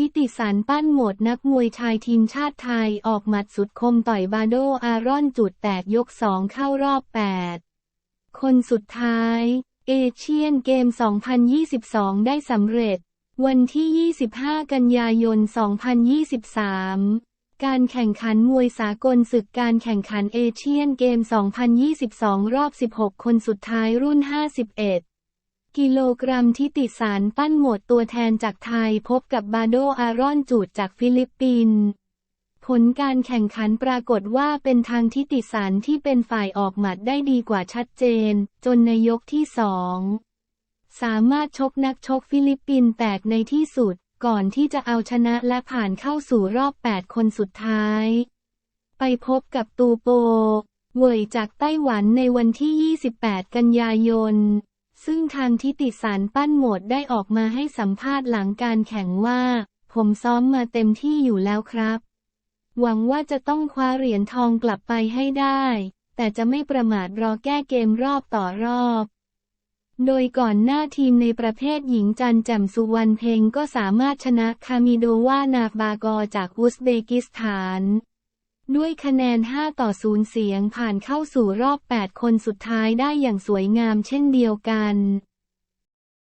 ทิติสันปั้นโหมดนักมวยชายทีมชาติไทยออกหมัดสุดคมต่อยบาโดอารอนจุดแตกยกสองเข้ารอบ 8 คนสุดท้าย เอเชียนเกม 2022 ได้สำเร็จ วันที่ 25 กันยายน 2023 การแข่งขันมวยสากลศึกการแข่งขันเอเชียนเกม 2022 รอบ 16 คนสุดท้ายรุ่น 51 กิโลกรัมที่ติสารปั้นโหมดตัวแทนจากไทยพบกับบาโดอารอนจูดจากฟิลิปปินส์ผลการแข่งขันปรากฏว่าเป็นทางทิติสันที่เป็นฝ่ายออกหมัดได้ดีกว่าชัดเจน จนในยกที่สองสามารถชกนักชกฟิลิปปินส์แตกในที่สุด ก่อนที่จะเอาชนะและผ่านเข้าสู่รอบ 8 คนสุดท้าย ไปพบกับตูโปเวยจากไต้หวันในวันที่ 28 กันยายน ซึ่งทางทิติสันปั้นโหมดได้ออกมาให้สัมภาษณ์หลังการแข่งว่า ผมซ้อมมาเต็มที่อยู่แล้วครับ หวังว่าจะต้องคว้าเหรียญทองกลับไปให้ได้ แต่จะไม่ประมาทรอแก้เกมรอบต่อรอบ โดยก่อนหน้าทีมในประเภทหญิงจันแจ่มสุวรรณเพงก็สามารถชนะคามิโดวานาบากอจากอุซเบกิสถาน ด้วยคะแนน 5 ต่อ 0 เสียงผ่านเข้าสู่รอบ 8 คนสุดท้ายได้อย่างสวยงามเช่นเดียวกัน